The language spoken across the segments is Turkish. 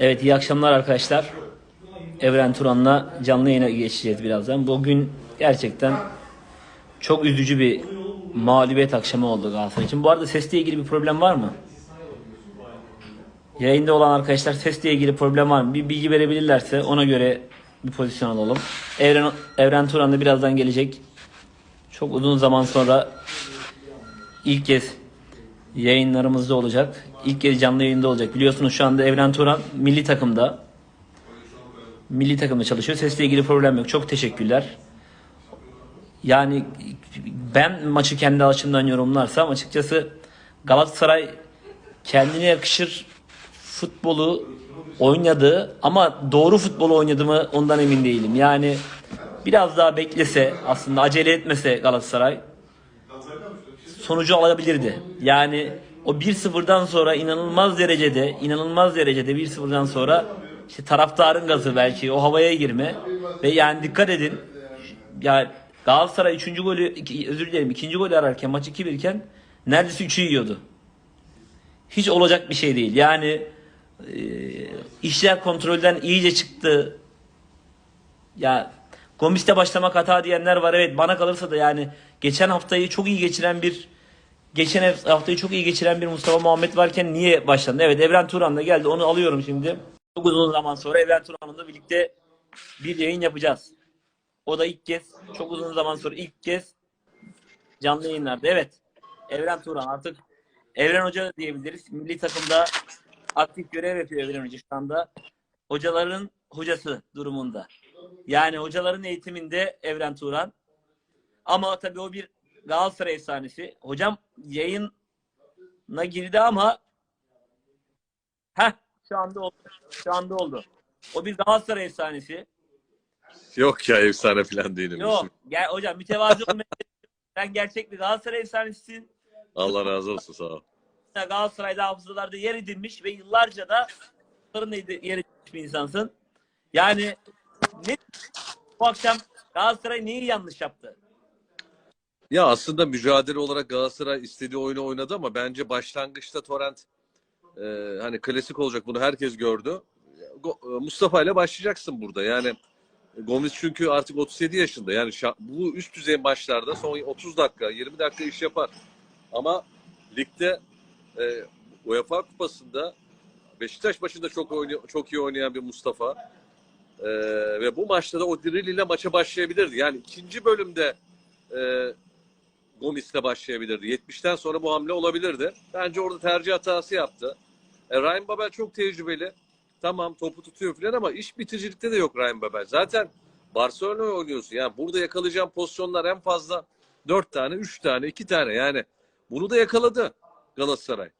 Evet iyi akşamlar arkadaşlar. Evren Turan'la canlı yayına geçeceğiz birazdan. Bugün gerçekten çok üzücü bir mağlubiyet akşamı oldu Galatasaray için. Bu arada sesle ilgili bir problem var mı? Yayında olan arkadaşlar sesle ilgili problem var mı? Bir bilgi verebilirlerse ona göre bir pozisyon alalım. Evren, Evren Turan da birazdan gelecek. Çok uzun zaman sonra ilk kez yayınlarımızda olacak. İlk kez canlı yayında olacak. Biliyorsunuz şu anda Evren Turan milli takımda. Milli takımda çalışıyor. Sesle ilgili problem yok. Çok teşekkürler. Yani ben maçı kendi açımdan yorumlarsam açıkçası Galatasaray kendine yakışır futbolu oynadı ama doğru futbolu oynadı mı ondan emin değilim. Yani biraz daha beklese aslında acele etmese Galatasaray sonucu alabilirdi. Yani o 1-0'dan sonra inanılmaz derecede inanılmaz derecede 1-0'dan sonra işte taraftarın gazı belki o havaya girme ve yani dikkat edin ya Galatasaray 3. golü özür dilerim 2. golü ararken maç 2-1 iken neredeyse 3'ü yiyordu. Hiç olacak bir şey değil. Yani e, işler kontrolden iyice çıktı. Ya Gomis'te başlamak hata diyenler var. Evet bana kalırsa da yani geçen haftayı çok iyi geçiren bir geçen haftayı çok iyi geçiren bir Mustafa Muhammed varken niye başlandı? Evet Evren Turan da geldi. Onu alıyorum şimdi. Çok uzun zaman sonra Evren Turan'la birlikte bir yayın yapacağız. O da ilk kez çok uzun zaman sonra ilk kez canlı yayınlarda. Evet. Evren Turan artık Evren Hoca diyebiliriz. Milli takımda aktif görev yapıyor Evren Hoca şu anda. Hocaların hocası durumunda. Yani hocaların eğitiminde Evren Turan. Ama tabii o bir Galatasaray efsanesi. Hocam yayına girdi ama Heh, şu anda oldu. Şu anda oldu. O bir Galatasaray efsanesi. Yok ya efsane falan değilim. Yok. Gel hocam mütevazi olmaya Sen gerçek bir Galatasaray efsanesisin. Allah razı olsun sağ ol. Galatasaray'da hafızalarda yer edinmiş ve yıllarca da yer edinmiş bir insansın. Yani ne bu akşam Galatasaray neyi yanlış yaptı? Ya aslında mücadele olarak Galatasaray istediği oyunu oynadı ama bence başlangıçta Torrent e, hani klasik olacak bunu herkes gördü. Go- e, Mustafa ile başlayacaksın burada. Yani Gomis çünkü artık 37 yaşında. Yani bu üst düzey maçlarda son 30 dakika, 20 dakika iş yapar. Ama ligde e, UEFA Kupası'nda Beşiktaş başında çok çok iyi oynayan bir Mustafa. E, ve bu maçta da o drill ile maça başlayabilirdi. Yani ikinci bölümde e, Gomis'le başlayabilirdi. 70'ten sonra bu hamle olabilirdi. Bence orada tercih hatası yaptı. E, Ryan Babel çok tecrübeli. Tamam topu tutuyor falan ama iş bitiricilikte de yok Ryan Babel. Zaten Barcelona oynuyorsun. Yani burada yakalayacağın pozisyonlar en fazla 4 tane, 3 tane, 2 tane. Yani bunu da yakaladı Galatasaray.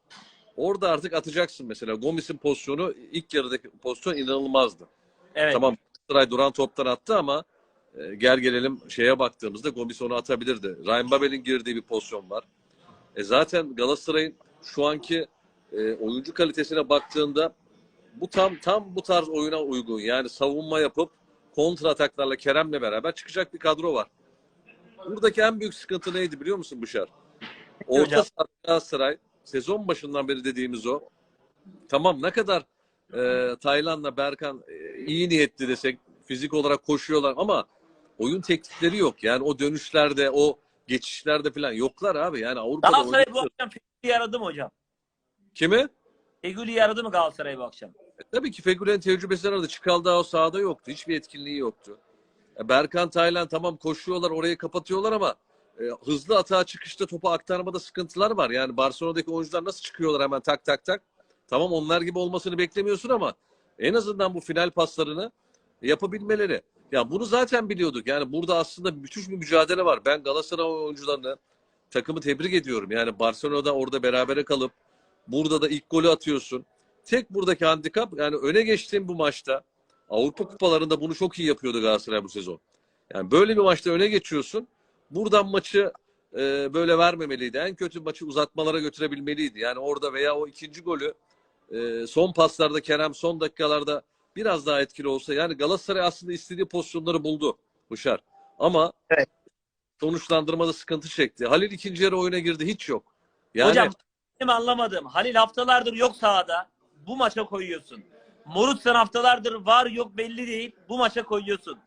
Orada artık atacaksın mesela. Gomis'in pozisyonu ilk yarıdaki pozisyon inanılmazdı. Evet. Tamam Galatasaray duran toptan attı ama e, gel gelelim şeye baktığımızda Gomis onu atabilirdi. Ryan Babel'in girdiği bir pozisyon var. E zaten Galatasaray'ın şu anki e, oyuncu kalitesine baktığında bu tam tam bu tarz oyuna uygun. Yani savunma yapıp kontra ataklarla Kerem'le beraber çıkacak bir kadro var. Buradaki en büyük sıkıntı neydi biliyor musun Bışar? Orta saha Galatasaray sezon başından beri dediğimiz o. Tamam ne kadar e, Taylan'la Berkan e, iyi niyetli desek fizik olarak koşuyorlar ama oyun teknikleri yok. Yani o dönüşlerde, o geçişlerde falan yoklar abi. Yani Avrupa'da Galatasaray bu akşam Fegüli'yi aradı mı hocam? Kimi? Fegüli'yi aradı mı Galatasaray bu akşam? E, tabii ki Fegüli'nin tecrübesi aradı. Çıkal daha o sahada yoktu. Hiçbir etkinliği yoktu. E, Berkan Taylan tamam koşuyorlar, orayı kapatıyorlar ama e, hızlı atağa çıkışta topu aktarmada sıkıntılar var. Yani Barcelona'daki oyuncular nasıl çıkıyorlar hemen tak tak tak. Tamam onlar gibi olmasını beklemiyorsun ama en azından bu final paslarını yapabilmeleri. Ya bunu zaten biliyorduk. Yani burada aslında müthiş bir mücadele var. Ben Galatasaray oyuncularını takımı tebrik ediyorum. Yani Barcelona'da orada berabere kalıp burada da ilk golü atıyorsun. Tek buradaki handikap yani öne geçtiğim bu maçta Avrupa kupalarında bunu çok iyi yapıyordu Galatasaray bu sezon. Yani böyle bir maçta öne geçiyorsun. Buradan maçı e, böyle vermemeliydi. En kötü maçı uzatmalara götürebilmeliydi. Yani orada veya o ikinci golü e, son paslarda Kerem son dakikalarda biraz daha etkili olsa yani Galatasaray aslında istediği pozisyonları buldu Buşar. Ama Evet. sonuçlandırmada sıkıntı çekti. Halil ikinci yarı oyuna girdi hiç yok. Yani Hocam benim anlamadım. Halil haftalardır yok sahada. Bu maça koyuyorsun. Morutsan haftalardır var yok belli değil. Bu maça koyuyorsun.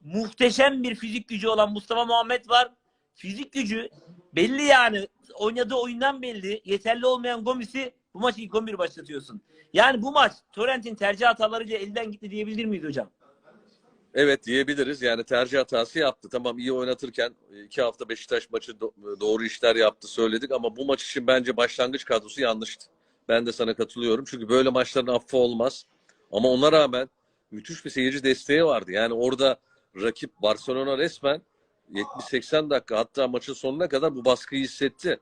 Muhteşem bir fizik gücü olan Mustafa Muhammed var. Fizik gücü belli yani. Oynadığı oyundan belli. Yeterli olmayan Gomis'i bu maçı ilk 11 başlatıyorsun. Yani bu maç Torrent'in tercih hatalarıyla elden gitti diyebilir miyiz hocam? Evet diyebiliriz. Yani tercih hatası yaptı. Tamam iyi oynatırken iki hafta Beşiktaş maçı do- doğru işler yaptı söyledik ama bu maç için bence başlangıç kadrosu yanlıştı. Ben de sana katılıyorum. Çünkü böyle maçların affı olmaz. Ama ona rağmen müthiş bir seyirci desteği vardı. Yani orada rakip Barcelona resmen 70-80 dakika hatta maçın sonuna kadar bu baskıyı hissetti.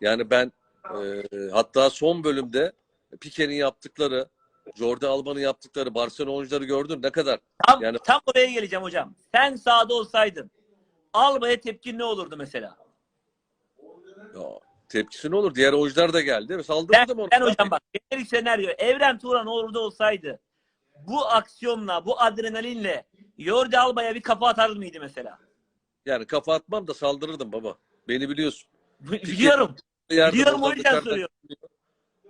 Yani ben e, hatta son bölümde Pique'nin yaptıkları, Jordi Alba'nın yaptıkları Barcelona oyuncuları gördün ne kadar Tam, Yani- tam oraya geleceğim hocam. Sen sahada olsaydın Alba'ya tepkin ne olurdu mesela? Ya, tepkisi ne olur? Diğer oyuncular da geldi. Ben, Saldırdım onu. ben hocam bak genel senaryo Evren Turan orada olsaydı bu aksiyonla bu adrenalinle Jordi Alba'ya bir kafa atar mıydı mesela? Yani kafa atmam da saldırırdım baba. Beni biliyorsun. Biliyorum. Yerde Biliyorum o yüzden soruyorum.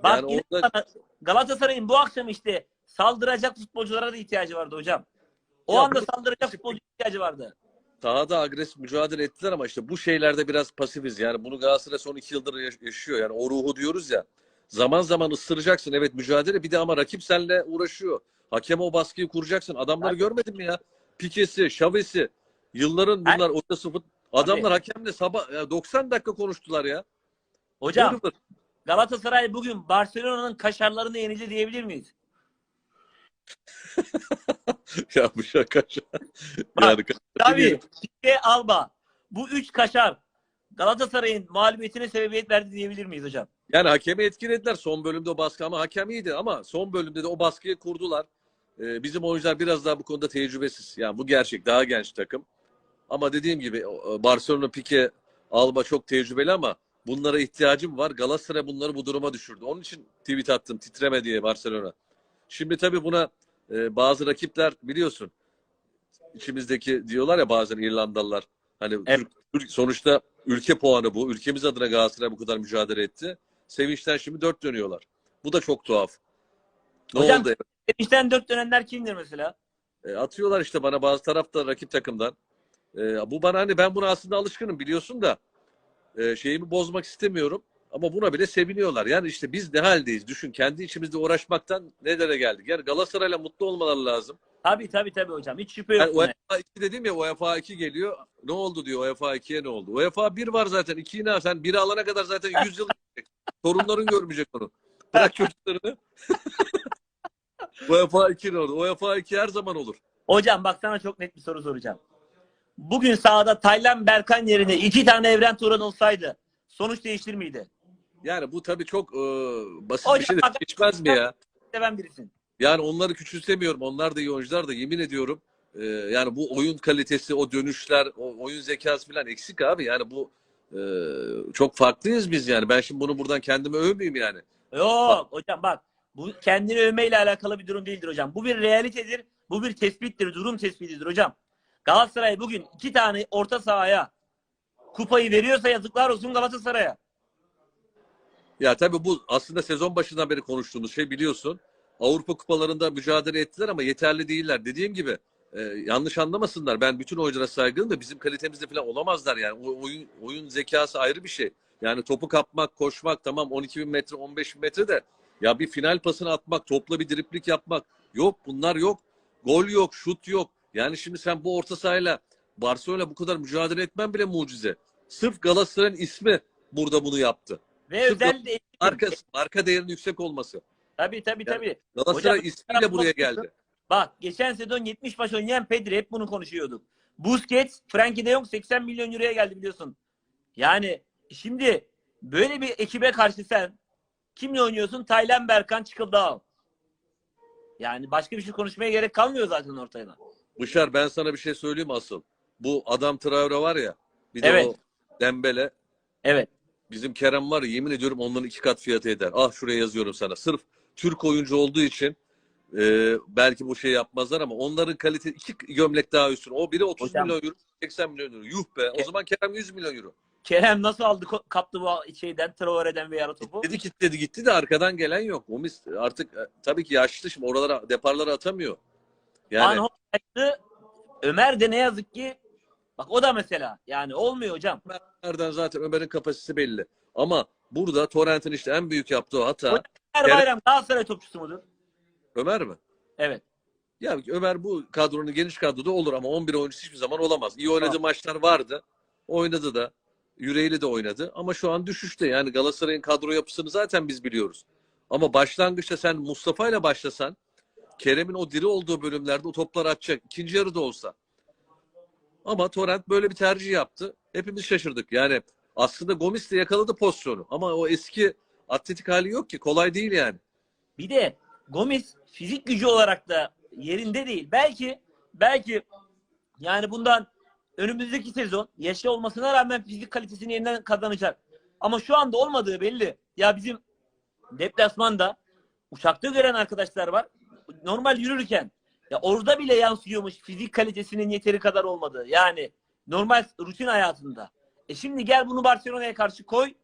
Bak Yani yine orada- sana Galatasaray'ın bu akşam işte saldıracak futbolculara da ihtiyacı vardı hocam. O Ya anda saldıracak futbolcu ihtiyacı vardı. Sahada agresif mücadele ettiler ama işte bu şeylerde biraz pasifiz. Yani bunu Galatasaray son iki yıldır yaş- yaşıyor. Yani o ruhu diyoruz ya. Zaman zaman ısıracaksın evet mücadele bir de ama rakip seninle uğraşıyor. Hakeme o baskıyı kuracaksın. Adamları görmedin mi ya? Pikesi, Şavesi. Yılların bunlar orta sıfır. Adamlar hakemle sabah ya 90 dakika konuştular ya. Hocam vır. Galatasaray bugün Barcelona'nın kaşarlarını yenildi diyebilir miyiz? ya bu şaka. Bak, yani Tabii. Pique Alba. Bu üç kaşar Galatasaray'ın mağlubiyetine sebebiyet verdi diyebilir miyiz hocam? Yani hakemi etkilediler son bölümde o baskı ama hakem iyiydi ama son bölümde de o baskıyı kurdular. Ee, bizim oyuncular biraz daha bu konuda tecrübesiz. Yani bu gerçek daha genç takım. Ama dediğim gibi Barcelona, Pique, Alba çok tecrübeli ama bunlara ihtiyacım var. Galatasaray bunları bu duruma düşürdü. Onun için tweet attım titreme diye Barcelona. Şimdi tabii buna e, bazı rakipler biliyorsun içimizdeki diyorlar ya bazen İrlandalılar hani Evet. Sonuçta ülke puanı bu. Ülkemiz adına Galatasaray bu kadar mücadele etti. Sevinçten şimdi dört dönüyorlar. Bu da çok tuhaf. Ne Hocam- oldu? Sevinçten dört dönenler kimdir mesela? E, atıyorlar işte bana bazı taraftar rakip takımdan. E, bu bana hani ben buna aslında alışkınım biliyorsun da e, şeyimi bozmak istemiyorum. Ama buna bile seviniyorlar. Yani işte biz ne haldeyiz? Düşün kendi içimizde uğraşmaktan nelere geldik? Yani Galatasaray'la mutlu olmaları lazım. Tabii tabii tabii hocam. Hiç şüphe yok. Yani buna. UEFA 2 dedim ya UEFA 2 geliyor. Ne oldu diyor UEFA 2'ye ne oldu? UEFA 1 var zaten. 2'yi ne? Sen 1'i alana kadar zaten 100 yıl gidecek. Torunların görmeyecek onu. Bırak çocuklarını. UEFA 2 ne oldu? UEFA 2 her zaman olur. Hocam bak sana çok net bir soru soracağım. Bugün sahada Taylan Berkan yerine iki tane Evren Turan olsaydı sonuç değiştir miydi? Yani bu tabii çok e, basit Hocam bir şey de bak- geçmez mi ya? Seven birisin. Yani onları küçültemiyorum. Onlar da iyi oyuncular da yemin ediyorum. e, yani bu oyun kalitesi, o dönüşler, o oyun zekası falan eksik abi. Yani bu e, çok farklıyız biz yani. Ben şimdi bunu buradan kendime övmeyeyim yani. Yok hocam bak bu kendini övmeyle alakalı bir durum değildir hocam. Bu bir realitedir. Bu bir tespittir. Durum tespitidir hocam. Galatasaray bugün iki tane orta sahaya kupayı veriyorsa yazıklar olsun Galatasaray'a. Ya tabii bu aslında sezon başından beri konuştuğumuz şey biliyorsun. Avrupa kupalarında mücadele ettiler ama yeterli değiller. Dediğim gibi e, yanlış anlamasınlar. Ben bütün oyunculara saygılıyım da bizim kalitemizde falan olamazlar yani. O, oyun, oyun zekası ayrı bir şey. Yani topu kapmak, koşmak tamam 12 bin metre, 15 bin metre de ya bir final pasını atmak, topla bir driplik yapmak yok. Bunlar yok. Gol yok, şut yok. Yani şimdi sen bu orta sahayla Barcelona bu kadar mücadele etmen bile mucize. Sırf Galatasaray'ın ismi burada bunu yaptı. Ve Sırf özellikle Arka, marka değerinin yüksek olması. tabii tabii Yani- tabii. Galatasaray Hocam, ismiyle buraya geldi. Bak geçen sezon 70 maç oynayan Pedri hep bunu konuşuyorduk. Busquets, Frankie de Jong 80 milyon euroya geldi biliyorsun. Yani şimdi böyle bir ekibe karşı sen kimle oynuyorsun? Taylan Berkan Çıkıldağ. Yani başka bir şey konuşmaya gerek kalmıyor zaten ortaya. Bışar ben sana bir şey söyleyeyim asıl. Bu adam Traore var ya. Bir de Evet. o Dembele. Evet. Bizim Kerem var ya yemin ediyorum onların iki kat fiyatı eder. Ah şuraya yazıyorum sana. Sırf Türk oyuncu olduğu için e, belki bu şey yapmazlar ama onların kalite iki gömlek daha üstün. O biri 30 Hocam. milyon euro, 80 milyon euro. Yuh be. O Ke- zaman Kerem 100 milyon euro. Kerem nasıl aldı ko- kaptı bu şeyden Traore'den veya topu? Dedi kitledi gitti de arkadan gelen yok. Gomis artık e, tabii ki yaşlı şimdi oralara deparlara atamıyor. Yani Anhol kaçtı. Ömer de ne yazık ki bak o da mesela yani olmuyor hocam. nereden zaten Ömer'in kapasitesi belli. Ama burada Torrent'in işte en büyük yaptığı hata Ömer Kerem- Bayram Galatasaray topçusu mudur? Ömer mi? Evet. Ya Ömer bu kadronun geniş kadroda olur ama 11 oyuncusu hiçbir zaman olamaz. İyi oynadığı maçlar vardı. Oynadı da. Yüreğiyle de oynadı. Ama şu an düşüşte. Yani Galatasaray'ın kadro yapısını zaten biz biliyoruz. Ama başlangıçta sen Mustafa ile başlasan Kerem'in o diri olduğu bölümlerde o topları atacak. ikinci yarıda olsa. Ama Torrent böyle bir tercih yaptı. Hepimiz şaşırdık. Yani aslında Gomis de yakaladı pozisyonu. Ama o eski atletik hali yok ki. Kolay değil yani. Bir de Gomis fizik gücü olarak da yerinde değil. Belki belki yani bundan önümüzdeki sezon yaşlı olmasına rağmen fizik kalitesini yeniden kazanacak. Ama şu anda olmadığı belli. Ya bizim deplasmanda uçakta gören arkadaşlar var. Normal yürürken ya orada bile yansıyormuş fizik kalitesinin yeteri kadar olmadığı. Yani normal rutin hayatında. E şimdi gel bunu Barcelona'ya karşı koy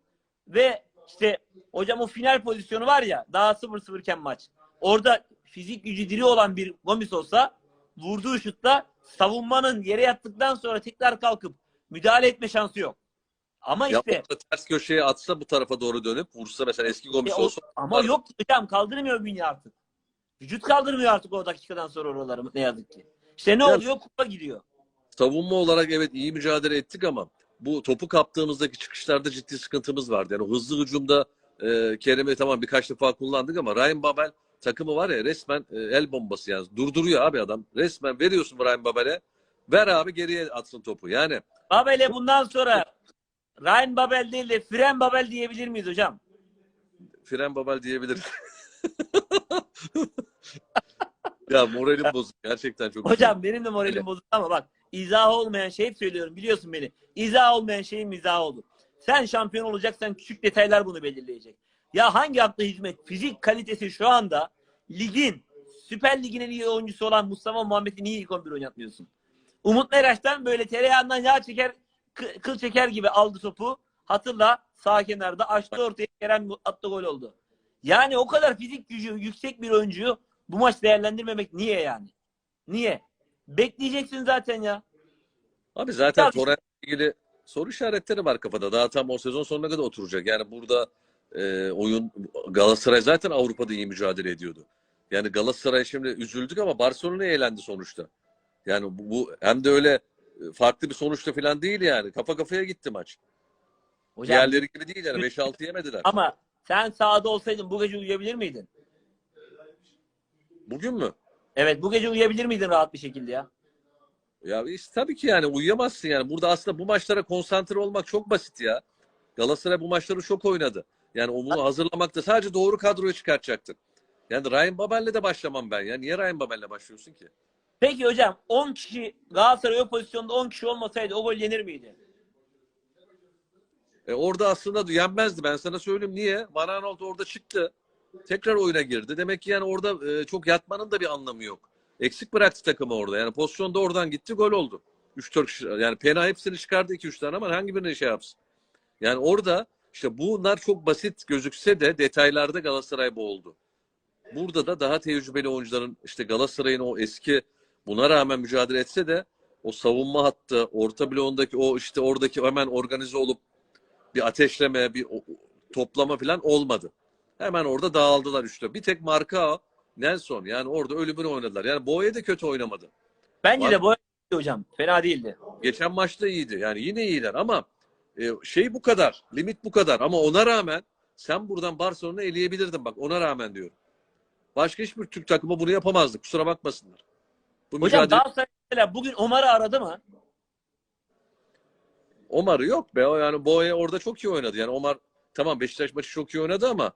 ve işte hocam o final pozisyonu var ya daha 0-0 iken maç. Orada fizik gücü diri olan bir Gomis olsa vurduğu şutta savunmanın yere yattıktan sonra tekrar kalkıp müdahale etme şansı yok. Ama Ya işte ters köşeye atsa bu tarafa doğru dönüp vursa mesela eski Gomis E, olsa ama yok hocam kaldırmıyor bünye artık. Vücut kaldırmıyor artık o dakikadan sonra oraları ne yazık ki. İşte ne Ya- oluyor? Kupa gidiyor. savunma olarak evet iyi mücadele ettik ama bu topu kaptığımızdaki çıkışlarda ciddi sıkıntımız vardı. Yani hızlı hücumda e, Kerem'i tamam birkaç defa kullandık ama Ryan Babel takımı var ya resmen e, el bombası yani durduruyor abi adam. Resmen veriyorsun Ryan Babel'e ver abi geriye atsın topu. Yani Babel'e bundan sonra Ryan Babel değil de Fren Babel diyebilir miyiz hocam? Fren Babel diyebiliriz. ya moralim bozuk gerçekten çok. Hocam benim de moralim Öyle. bozuk ama bak izah olmayan şey hep söylüyorum biliyorsun beni. İzah olmayan şeyin mizahı olur. Sen şampiyon olacaksan küçük detaylar bunu belirleyecek. Ya hangi akla hizmet fizik kalitesi şu anda ligin Süper Lig'in en iyi oyuncusu olan Mustafa Muhammed'i niye ilk 11 oynatmıyorsun? Umut Meraş'tan böyle tereyağından yağ çeker kı- kıl çeker gibi aldı topu. Hatırla sağ kenarda açtı ortaya Kerem attı gol oldu. Yani o kadar fizik gücü yüksek bir oyuncuyu bu maç değerlendirmemek niye yani? Niye? Bekleyeceksin zaten ya. Abi zaten Torrent'le ilgili soru işaretleri var kafada. Daha tam o sezon sonuna kadar oturacak. Yani burada e, oyun Galatasaray zaten Avrupa'da iyi mücadele ediyordu. Yani Galatasaray şimdi üzüldük ama Barcelona'ya eğlendi sonuçta. Yani bu, bu hem de öyle e, farklı bir sonuçta falan değil yani. Kafa kafaya gitti maç. Hocam Diğerleri gibi değil yani. 5-6 yemediler. ama sen sahada olsaydın bu gece uyuyabilir miydin? Bugün mü? Evet bu gece uyuyabilir miydin rahat bir şekilde ya? Ya işte tabii ki yani uyuyamazsın yani. Burada aslında bu maçlara konsantre olmak çok basit ya. Galatasaray bu maçları çok oynadı. Yani o bunu hazırlamakta sadece doğru kadroyu çıkartacaktın. Yani Ryan Babel'le de başlamam ben ya. Niye Ryan Babel'le başlıyorsun ki? Peki hocam 10 kişi Galatasaray o pozisyonda 10 kişi olmasaydı o gol yenir miydi? E orada aslında yenmezdi. Ben sana söyleyeyim niye? Van Aanholt orada çıktı. Tekrar oyuna girdi. Demek ki yani orada e, çok yatmanın da bir anlamı yok. Eksik bıraktı takımı orada. Yani pozisyonda oradan gitti gol oldu. 3-4 kişi. Yani Pena hepsini çıkardı 2-3 tane ama hangi birini şey yapsın? Yani orada işte bunlar çok basit gözükse de detaylarda Galatasaray boğuldu. Burada da daha tecrübeli oyuncuların işte Galatasaray'ın o eski buna rağmen mücadele etse de o savunma hattı, orta bloğundaki o işte oradaki hemen organize olup bir ateşleme, bir toplama falan olmadı. Hemen orada dağıldılar işte. Bir tek marka Nelson yani orada ölümünü oynadılar. Yani Boye de kötü oynamadı. Bence Var. de bu hocam. Fena değildi. Geçen maçta iyiydi. Yani yine iyiler ama e, şey bu kadar. Limit bu kadar. Ama ona rağmen sen buradan Barcelona'yı eleyebilirdin bak ona rağmen diyorum. Başka hiçbir Türk takımı bunu yapamazdı. Kusura bakmasınlar. Bu Hocam mücadele Galatasaray mesela bugün Omar'ı aradı mı? Omar'ı yok be. Yani Boye orada çok iyi oynadı. Yani Omar tamam Beşiktaş maçı çok iyi oynadı ama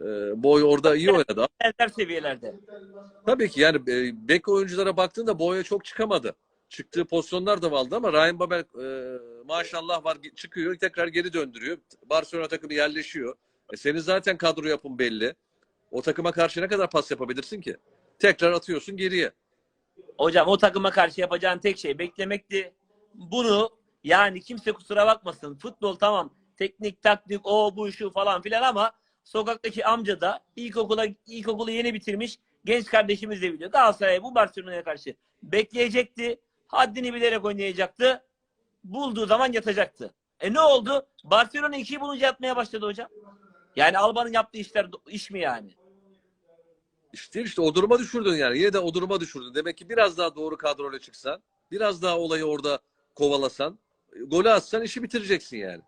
e, Boye orada iyi oynadı. Benzer seviyelerde. Tabii ki yani e, bek oyunculara baktığında Boya çok çıkamadı. Çıktığı pozisyonlar da vardı ama Ryan Babel e, maşallah var çıkıyor tekrar geri döndürüyor. Barcelona takımı yerleşiyor. E, senin zaten kadro yapın belli. O takıma karşı ne kadar pas yapabilirsin ki? Tekrar atıyorsun geriye. Hocam o takıma karşı yapacağın tek şey beklemekti. Bunu Yani kimse kusura bakmasın. Futbol tamam. Teknik, taktik, o bu şu falan filan ama sokaktaki amca da ilkokula ilkokulu yeni bitirmiş genç kardeşimiz de biliyor. Galatasaray bu Barcelona'ya karşı bekleyecekti. Haddini bilerek oynayacaktı. Bulduğu zaman yatacaktı. E ne oldu? Barcelona 2'yi bulunca yatmaya başladı hocam. Yani Alba'nın yaptığı işler iş mi yani? İşte işte o duruma düşürdün yani. Yine de o duruma düşürdün. Demek ki biraz daha doğru kadroyla çıksan, biraz daha olayı orada kovalasan, golü atsan işi bitireceksin yani.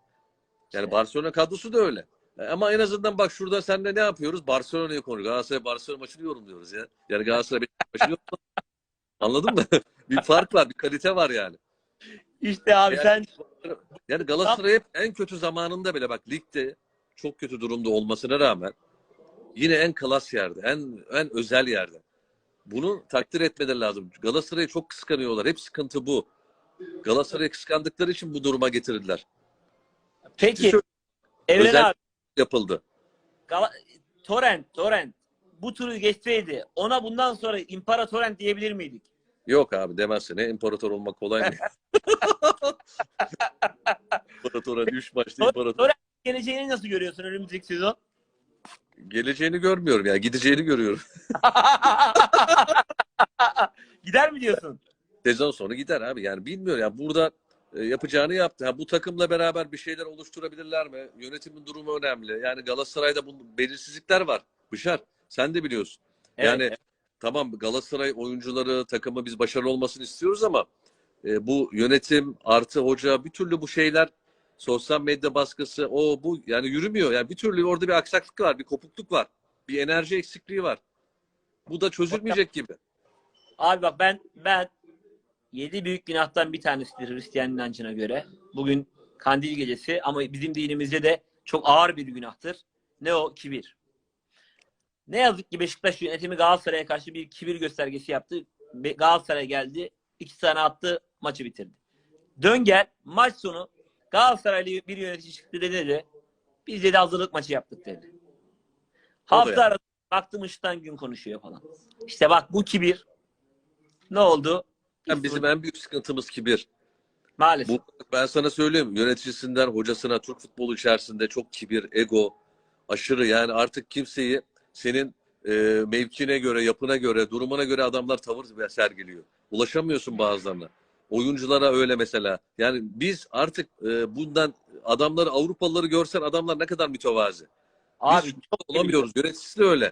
Yani. Barcelona kadrosu da öyle. E, Ama en azından bak şurada seninle ne yapıyoruz? Barcelona'yı konuşuyoruz. Galatasaray Barcelona maçını yorumluyoruz ya. Yani Galatasaray maçını. Anladın mı? bir fark var, bir kalite var yani. İşte abi Yani- sen Yani Galatasaray hep en kötü zamanında bile bak ligde çok kötü durumda olmasına rağmen yine en klas yerde, en en özel yerde. Bunu takdir etmeleri lazım. Galatasaray'ı çok kıskanıyorlar. Hep sıkıntı bu. Galatasaray'ı kıskandıkları için bu duruma getirdiler. peki Şöyle Evren özel- abi yapıldı. Gala- Torrent, Torrent bu turu geçseydi ona bundan sonra İmparatorrent diyebilir miydik? Yok abi demezsin. Ne imparator olmak kolay mı? İmparatora üç maçta imparator. Torrent geleceğini nasıl görüyorsun önümüzdeki sezon? Geleceğini görmüyorum ya. Gideceğini görüyorum. Gider mi diyorsun? Sezon sonu gider abi. Yani bilmiyorum ya burada e, yapacağını yaptı. Ha, bu takımla beraber bir şeyler oluşturabilirler mi? Yönetimin durumu önemli. Yani Galatasaray'da bu belirsizlikler var. Bışar sen de biliyorsun. Yani Evet. tamam Galatasaray oyuncuları takımı biz başarılı olmasını istiyoruz ama e, bu yönetim artı hoca bir türlü bu şeyler sosyal medya baskısı o bu yani yürümüyor. Yani bir türlü orada bir aksaklık var, bir kopukluk var. Bir enerji eksikliği var. Bu da çözülmeyecek gibi. Abi bak ben ben yedi büyük günahtan bir tanesidir Hristiyan inancına göre. Bugün kandil gecesi ama bizim dinimizde de çok ağır bir günahtır. Ne o? Kibir. Ne yazık ki Beşiktaş yönetimi Galatasaray'a karşı bir kibir göstergesi yaptı. Galatasaray geldi. iki tane attı. Maçı bitirdi. Dön gel. Maç sonu Galatasaraylı bir yönetici çıktı dedi de biz dedi hazırlık maçı yaptık dedi. Hafta arası baktım ışıktan gün konuşuyor falan. İşte bak bu kibir ne oldu? Yani bizim en büyük sıkıntımız kibir. Maalesef. Bu, ben sana söyleyeyim yöneticisinden hocasına Türk futbolu içerisinde çok kibir, ego, aşırı yani artık kimseyi senin e, mevkine göre, yapına göre, durumuna göre adamlar tavır sergiliyor. Ulaşamıyorsun bazılarına. Oyunculara öyle mesela. Yani biz artık e, bundan adamları Avrupalıları görsen adamlar ne kadar mütevazi. Abi Biz çok olamıyoruz. Yöneticisi de öyle.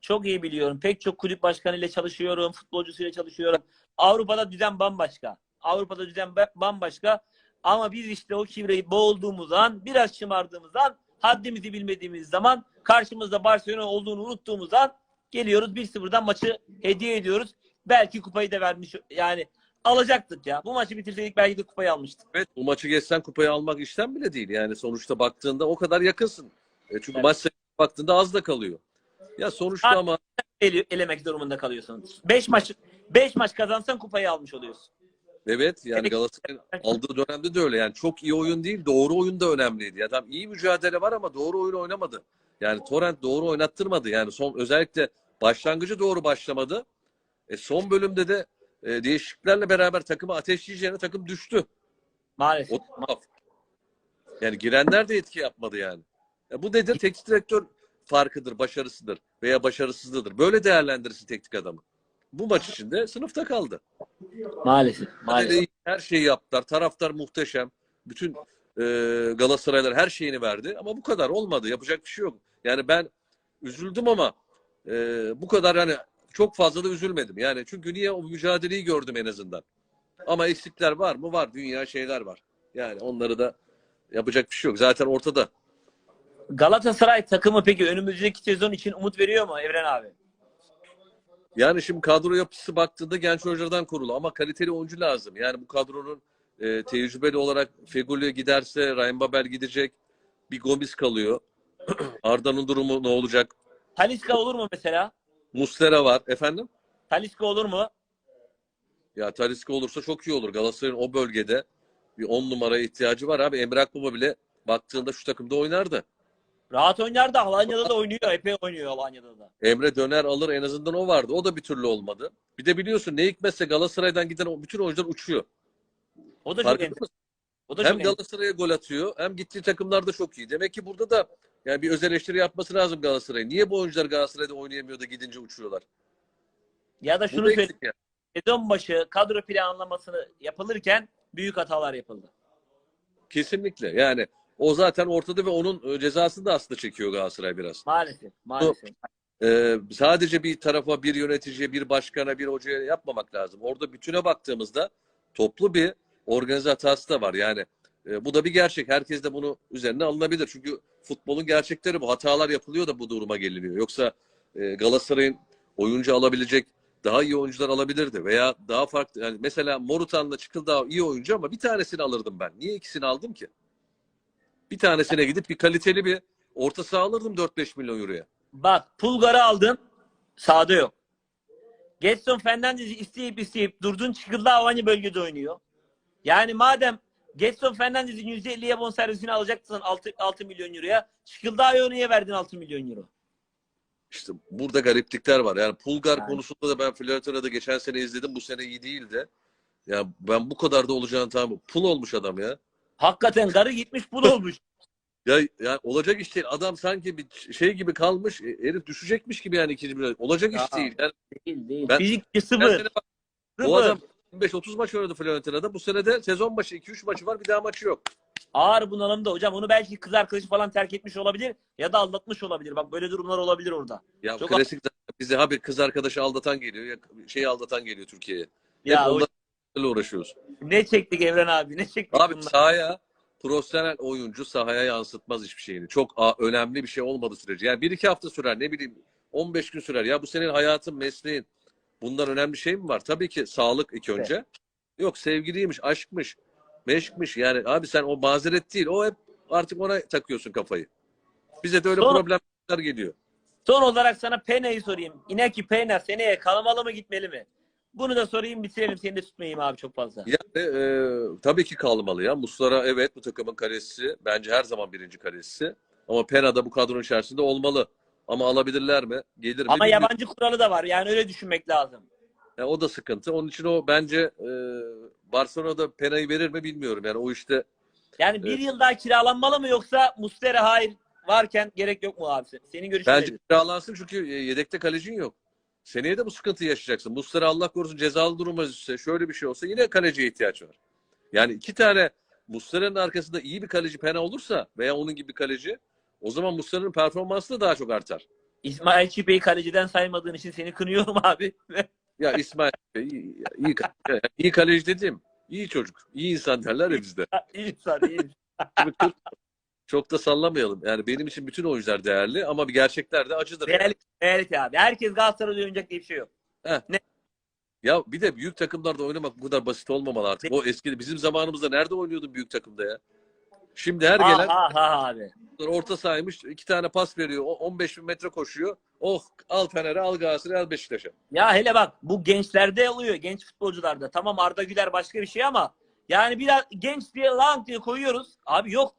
çok iyi biliyorum. Pek çok kulüp başkanıyla çalışıyorum, futbolcusuyla çalışıyorum. Avrupa'da düzen bambaşka. Avrupa'da düzen ba- bambaşka. Ama biz işte o kibreyi boğulduğumuz an, biraz şımardığımız an, haddimizi bilmediğimiz zaman, karşımızda Barcelona olduğunu unuttuğumuz an geliyoruz 1-0'dan maçı hediye ediyoruz. Belki kupayı da vermiş yani alacaktık ya. Bu maçı bitirseydik belki de kupayı almıştık. Evet bu maçı geçsen kupayı almak işten bile değil. Yani sonuçta baktığında o kadar yakınsın. E, çünkü Evet. maç baktığında az da kalıyor. Ya sonuçta ama Ele- elemek durumunda kalıyorsun. 5 maç 5 maç kazansan kupayı almış oluyorsun. evet yani Evet. Galatasaray'ın aldığı dönemde de öyle. Yani çok iyi oyun değil doğru oyun da önemliydi. Ya tamam iyi mücadele var ama doğru oyun oynamadı. Yani Torrent doğru oynattırmadı. Yani son özellikle başlangıcı doğru başlamadı. E, son bölümde de e, değişikliklerle beraber takımı ateşleyeceğine takım düştü. Maalesef. O. Yani girenler de etki yapmadı yani. Ya bu nedir? Teknik direktör farkıdır, başarısıdır veya başarısızlığıdır. Böyle değerlendirirsin teknik adamı. Bu maç içinde sınıfta kaldı. Maalesef. Maalesef. Her şeyi yaptılar. Taraftar muhteşem. Bütün e, Galatasaraylar her şeyini verdi. Ama bu kadar olmadı. Yapacak bir şey yok. Yani ben üzüldüm ama e, bu kadar hani çok fazla da üzülmedim. Yani çünkü niye o mücadeleyi gördüm en azından. Ama eksikler var mı? Var. Dünya şeyler var. Yani onları da yapacak bir şey yok. Zaten ortada. Galatasaray takımı peki önümüzdeki sezon için umut veriyor mu Evren abi? Yani şimdi kadro yapısı baktığında genç oyunculardan kurulu ama kaliteli oyuncu lazım. Yani bu kadronun e, tecrübeli olarak Feguli giderse Ryan Babel gidecek. Bir Gomis kalıyor. Arda'nın durumu ne olacak? Taliska olur mu mesela? Muslera var. Efendim? Taliska olur mu? Ya Taliska olursa çok iyi olur. Galatasaray'ın o bölgede bir on numaraya ihtiyacı var abi. Emre Akbaba bile baktığında şu takımda oynardı. Rahat oynar da Alanya'da da oynuyor. Epey oynuyor Alanya'da da. Emre döner alır en azından o vardı. O da bir türlü olmadı. Bir de biliyorsun ne hikmetse Galatasaray'dan giden o bütün oyuncular uçuyor. O da çok Farkında mısın? O da Hem çok. Galatasaray'a gol atıyor hem gittiği takımlarda çok iyi. Demek ki burada da yani bir öz eleştiri yapması lazım Galatasaray'ın. Niye bu oyuncular Galatasaray'da oynayamıyor da gidince uçuyorlar? Ya da şunu da söyle. eksik yani. Sezon başı kadro planlamasını yapılırken büyük hatalar yapıldı. Kesinlikle. Yani o zaten ortada ve onun e, cezasını da aslında çekiyor Galatasaray biraz. Maalesef. Maalesef. Ee, sadece bir tarafa, bir yöneticiye, bir başkana, bir hocaya yapmamak lazım. Orada bütüne baktığımızda toplu bir organize hatası da var. Yani e, bu da bir gerçek. Herkes de bunu üzerine alınabilir. Çünkü futbolun gerçekleri bu. Hatalar yapılıyor da bu duruma geliniyor. Yoksa e, Galatasaray'ın oyuncu alabilecek daha iyi oyuncular alabilirdi. Veya daha farklı. Yani mesela Morutan'la Çıkıldağ iyi oyuncu ama bir tanesini alırdım ben. Niye ikisini aldım ki? Bir tanesine gidip bir kaliteli bir orta saha alırdım 4-5 milyon euroya. Bak Pulgar'ı aldın. Sağda yok. Getson Fernandez'i isteyip isteyip durdun çıkıldı aynı bölgede oynuyor. Yani madem Getson Fernandez'in %50'ye bonservisini alacaksın 6, 6 milyon euroya. Çıkıldağ'ı niye verdin 6 milyon euro? İşte burada gariplikler var. Yani Pulgar Yani. konusunda da ben Florentina'da geçen sene izledim. Bu sene iyi değildi. Ya ben bu kadar da olacağını tamam. Pul olmuş adam ya. Hakikaten garı gitmiş pul olmuş. Ya, ya olacak iş değil. Adam sanki bir şey gibi kalmış. e, Herif düşecekmiş gibi yani ikinci bir. Olacak iş Aa. değil. Yani Değil değil. Ben- Fizikçi her sıfır. sene bak, o Sıfır. adam 25-30 maç oynadı Florentina'da. Bu sene de sezon başı 2-3 maçı var. Bir daha maçı yok. Ağır bunalımda hocam. Onu belki kız arkadaşı falan terk etmiş olabilir ya da aldatmış olabilir. Bak böyle durumlar olabilir orada. Ya Çok- klasik bize ha bir kız arkadaşı aldatan geliyor. Ya şeyi aldatan geliyor Türkiye'ye. Ya Hep o- onlarla uğraşıyoruz. ne çektik Evren abi ne çektik Abi bunlar. sahaya profesyonel oyuncu sahaya yansıtmaz hiçbir şeyini. Çok a- önemli bir şey olmadığı sürece. Yani bir iki hafta sürer ne bileyim 15 gün sürer. Ya bu senin hayatın, mesleğin. Bundan önemli şey mi var? Tabii ki sağlık ilk önce. Yok sevgiliymiş, aşkmış, meşkmiş. Yani abi sen o mazeret değil. O hep artık ona takıyorsun kafayı. Bize de öyle Sonra- problemler geliyor. Son olarak sana Pena'yı sorayım. İneki Pena seneye kalmalı mı gitmeli mi? Bunu da sorayım bitirelim. Seni de tutmayayım abi çok fazla. Yani e, tabii ki kalmalı ya. Muslera evet bu takımın kalesi. Bence her zaman birinci kalesi. Ama Pena da bu kadronun içerisinde olmalı. Ama alabilirler mi? Gelir mi? Ama bilmiyorum. yabancı kuralı da var. Yani öyle düşünmek lazım. Yani o da sıkıntı. Onun için o bence e, Barcelona'da Pena'yı verir mi bilmiyorum. Yani o işte Yani bir Evet. yıl daha kiralanmalı mı yoksa Mustera hayır varken gerek yok mu abi? Senin görüşün bence nedir? kiralansın çünkü e, yedekte kalecin yok. Seneye de bu sıkıntıyı yaşayacaksın. Muslera Allah korusun cezalı duruma düşse şöyle bir şey olsa yine kaleciye ihtiyaç var. Yani iki tane Muslera'nın arkasında iyi bir kaleci Pena olursa veya onun gibi bir kaleci o zaman Muslera'nın performansı da daha çok artar. İsmail Çipe'yi kaleciden saymadığın için seni kınıyorum abi. Ya İsmail Bey, iyi, iyi, kale- iyi kaleci dedim. İyi çocuk. iyi insan derler ya bizde. iyi insan, iyi. Şimdi çok, da sallamayalım. Yani benim için bütün oyuncular değerli ama bir gerçekler de acıdır. Realite, realite abi. Herkes Galatasaray'da oynayacak diye bir şey yok. Ya bir de büyük takımlarda oynamak bu kadar basit olmamalı artık. O eski bizim zamanımızda nerede oynuyordun büyük takımda ya? Şimdi her gelen Ha ha ha abi. orta saymış, iki tane pas veriyor, o 15 bin metre koşuyor. Oh al Fener'e, al Galatasaray'a, al Beşiktaş'a. Ya hele bak bu gençlerde oluyor. Genç futbolcularda. Tamam Arda Güler başka bir şey ama yani biraz genç diye lang diye koyuyoruz. Abi yok.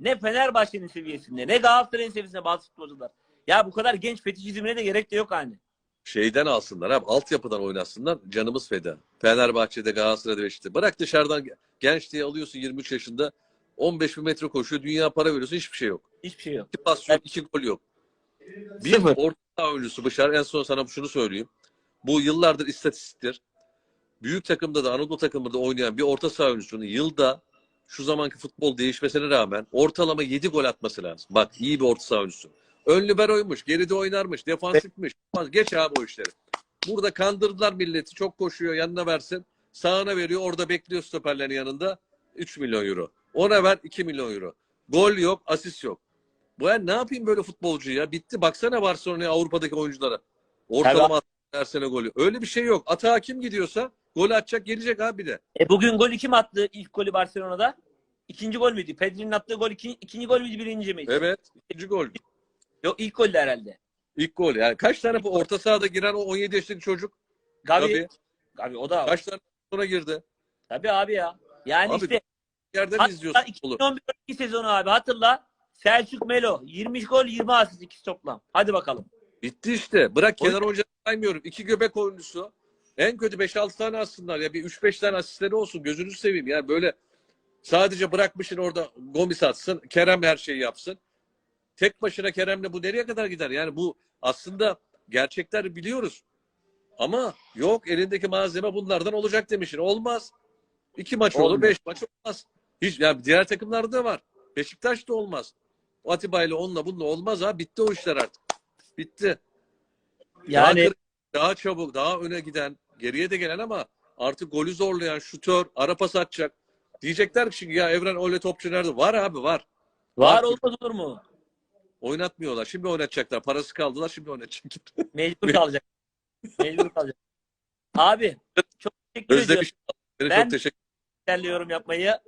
Ne Fenerbahçe'nin seviyesinde ne Galatasaray'ın seviyesinde bazı futbolcular. Ya bu kadar genç fetişizmine de gerek de yok hani. Şeyden alsınlar abi, altyapıdan oynasınlar. Canımız feda. Fenerbahçe'de, Galatasaray'da, Beşiktaş'ta. Bırak dışarıdan genç diye alıyorsun 23 yaşında. 15 bin metre koşuyor, dünya para veriyorsun, hiçbir şey yok. Hiçbir şey yok. İki pas yok, iki gol yok. Bir Sıfır. orta saha oyuncusu Bışar. En son sana şunu söyleyeyim. Bu yıllardır istatistiktir. Büyük takımda da Anadolu takımında oynayan bir orta saha oyuncusunun yılda şu zamanki futbol değişmesine rağmen ortalama 7 gol atması lazım. Bak iyi bir orta saha oyuncusu. Ön liberoymuş, geride oynarmış, defansifmiş. Geç abi o işleri. Burada kandırdılar milleti. Çok koşuyor, yanına versin. Sağına veriyor, orada bekliyor stoperlerin yanında. 3 milyon euro. Ona ver 2 milyon euro. Gol yok, asist yok. Bu ben ne yapayım böyle futbolcu ya? Bitti. Baksana Barcelona'ya Avrupa'daki oyunculara. Ortalama her sene golü. Öyle bir şey yok. Atağa kim gidiyorsa gol atacak gelecek abi de. E bugün golü kim attı ilk golü Barcelona'da? İkinci gol müydü? Pedri'nin attığı gol iki, ikinci gol müydü birinci miydi? Evet. ikinci gol. Yok ilk goldü herhalde. İlk gol. Yani kaç tane bu orta sahada giren o 17 yaşındaki çocuk? Gavi. Tabii. Gavi o da. Kaç tane sonra girdi? Tabii abi ya. Yani Abi, işte Yerde mi hatta izliyorsun futbolu? 2011 sezonu abi hatırla. Selçuk Melo 20 gol 20 asist ikisi toplam. Hadi bakalım. Bitti işte. Bırak kenar oyuncu saymıyorum. İki göbek oyuncusu. En kötü 5-6 tane atsınlar ya. Bir 3-5 tane asistleri olsun. Gözünüzü seveyim ya. Böyle Sadece bırakmışsın orada Gomis atsın. Kerem her şeyi yapsın. Tek başına Kerem'le bu nereye kadar gider? Yani bu aslında gerçekler biliyoruz. Ama yok elindeki malzeme bunlardan olacak demişsin. Olmaz. İki maç olur, Olmuyor. beş maç olmaz. Hiç, yani diğer takımlarda da var. Beşiktaş da olmaz. Atiba ile onunla bununla olmaz ha. Bitti o işler artık. Bitti. Yani daha, daha çabuk, daha öne giden, geriye de gelen ama artık golü zorlayan şutör, ara pas atacak. Diyecekler ki şimdi ya Evren öyle topçu nerede? Var abi var. var var. olmaz olur mu? Oynatmıyorlar. Şimdi oynatacaklar. Parası kaldılar şimdi oynatacaklar. Mecbur kalacak. Mecbur kalacak. Abi çok teşekkür ediyorum. Özlemiş. Beni Ben- çok teşekkür yorum yapmayı.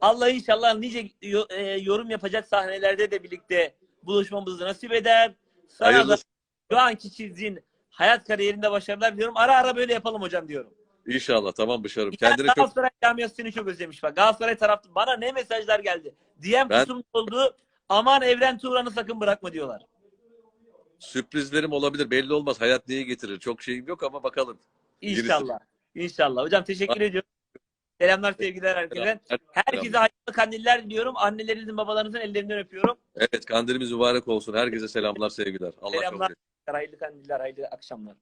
Allah inşallah nice yo- e, yorum yapacak sahnelerde de birlikte buluşmamızı nasip eder. Sana da Hayırlısı. şu anki çizdiğin hayat kariyerinde başarılar diliyorum. Ara ara böyle yapalım hocam diyorum. İnşallah. Tamam tane Kendine çok Galatasaray camiası seni çok özlemiş bak. Galatasaray tarafı bana ne mesajlar geldi. DM Ben- kutum oldu. Aman Evren Turan'ı sakın bırakma diyorlar. sürprizlerim olabilir. Belli olmaz. Hayat neyi getirir? Çok şeyim yok ama bakalım. İnşallah. İnşallah. Hocam teşekkür ediyorum. Selamlar sevgiler herkese. Herkese hayırlı kandiller diliyorum. Annelerinizin babalarınızın ellerinden öpüyorum. Evet kandilimiz mübarek olsun. Herkese selamlar, sevgiler. Allah kabul Selamlar. etsin. Hayırlı kandiller, hayırlı akşamlar.